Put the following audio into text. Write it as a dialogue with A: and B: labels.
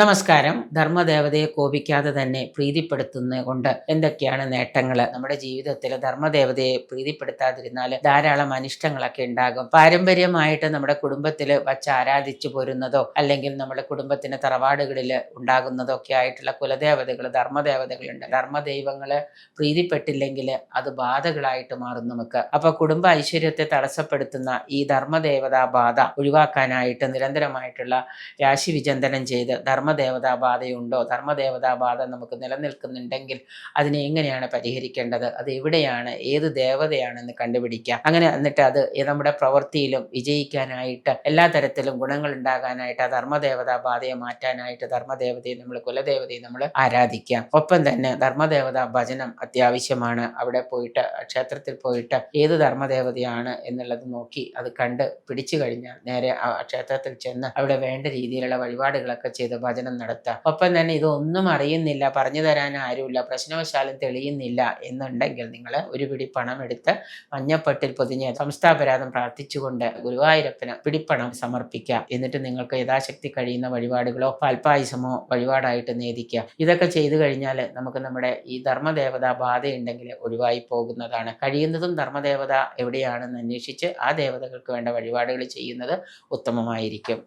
A: നമസ്കാരം. ധർമ്മദേവതയെ കോപിക്കാതെ തന്നെ പ്രീതിപ്പെടുത്തുന്ന കൊണ്ട് എന്തൊക്കെയാണ് നേട്ടങ്ങൾ നമ്മുടെ ജീവിതത്തിൽ ധർമ്മദേവതയെ പ്രീതിപ്പെടുത്താതിരുന്നാൽ ധാരാളം അനിഷ്ടങ്ങളൊക്കെ ഉണ്ടാകും. പാരമ്പര്യമായിട്ട് നമ്മുടെ കുടുംബത്തിൽ വച്ച് ആരാധിച്ചു പോരുന്നതോ അല്ലെങ്കിൽ നമ്മുടെ കുടുംബത്തിന് തറവാടുകളിൽ ഉണ്ടാകുന്നതോ ഒക്കെ ആയിട്ടുള്ള കുലദേവതകൾ ധർമ്മദേവതകളുണ്ട്. ധർമ്മദൈവങ്ങൾ പ്രീതിപ്പെട്ടില്ലെങ്കിൽ അത് ബാധകളായിട്ട് മാറും നമുക്ക്. അപ്പൊ കുടുംബ ഐശ്വര്യത്തെ തടസ്സപ്പെടുത്തുന്ന ഈ ധർമ്മദേവതാ ബാധ ഒഴിവാക്കാനായിട്ട് നിരന്തരമായിട്ടുള്ള രാശി വിചന്തനം ചെയ്ത് ധർമ്മദേവതാ ബാധയുണ്ടോ ധർമ്മദേവതാബാധ നമുക്ക് നിലനിൽക്കുന്നുണ്ടെങ്കിൽ അതിനെ എങ്ങനെയാണ് പരിഹരിക്കേണ്ടത്? അത് എവിടെയാണ്? ഏത് ദേവതയാണെന്ന് കണ്ടുപിടിക്കാം. അങ്ങനെ എന്നിട്ട് അത് നമ്മുടെ പ്രവൃത്തിയിലും വിജയിക്കാനായിട്ട് എല്ലാ തരത്തിലും ഗുണങ്ങൾ ഉണ്ടാകാനായിട്ട് ആ ധർമ്മദേവതാബാധയെ മാറ്റാനായിട്ട് ധർമ്മദേവതയെ നമ്മൾ കുലദേവതയെ നമ്മൾ ആരാധിക്കാം. ഒപ്പം തന്നെ ധർമ്മദേവതാ ഭജനം അത്യാവശ്യമാണ്. അവിടെ പോയിട്ട് ക്ഷേത്രത്തിൽ പോയിട്ട് ഏത് ധർമ്മദേവതയാണ് എന്നുള്ളത് നോക്കി അത് കണ്ട് പിടിച്ചു കഴിഞ്ഞാൽ നേരെ ആ ക്ഷേത്രത്തിൽ ചെന്ന് അവിടെ വേണ്ട രീതിയിലുള്ള വഴിപാടുകളൊക്കെ ചെയ്ത് ഭജനം നടത്തുക ഒപ്പം തന്നെ ഇതൊന്നും അറിയുന്നില്ല പറഞ്ഞു തരാൻ ആരുമില്ല പ്രശ്നവശാലും തെളിയുന്നില്ല എന്നുണ്ടെങ്കിൽ നിങ്ങൾ ഒരു പിടി പണം എടുത്ത് മഞ്ഞപ്പട്ടിൽ പൊതിഞ്ഞ് സംസ്ഥാപരാധം പ്രാർത്ഥിച്ചുകൊണ്ട് ഗുരുവായൂരപ്പന് പിടിപ്പണം സമർപ്പിക്കുക. എന്നിട്ട് നിങ്ങൾക്ക് യഥാശക്തി കഴിയുന്ന വഴിപാടുകളോ പാൽപ്പായസമോ വഴിപാടായിട്ട് നേദിക്കുക. ഇതൊക്കെ ചെയ്തു കഴിഞ്ഞാൽ നമുക്ക് നമ്മുടെ ഈ ധർമ്മദേവത ബാധയുണ്ടെങ്കിൽ ഒഴിവായി പോകുന്നതാണ്. കഴിയുന്നതും ധർമ്മദേവത എവിടെയാണെന്ന് അന്വേഷിച്ച് ആ ദേവതകൾക്ക് വേണ്ട വഴിപാടുകൾ ചെയ്യുന്നത് ഉത്തമമായിരിക്കും.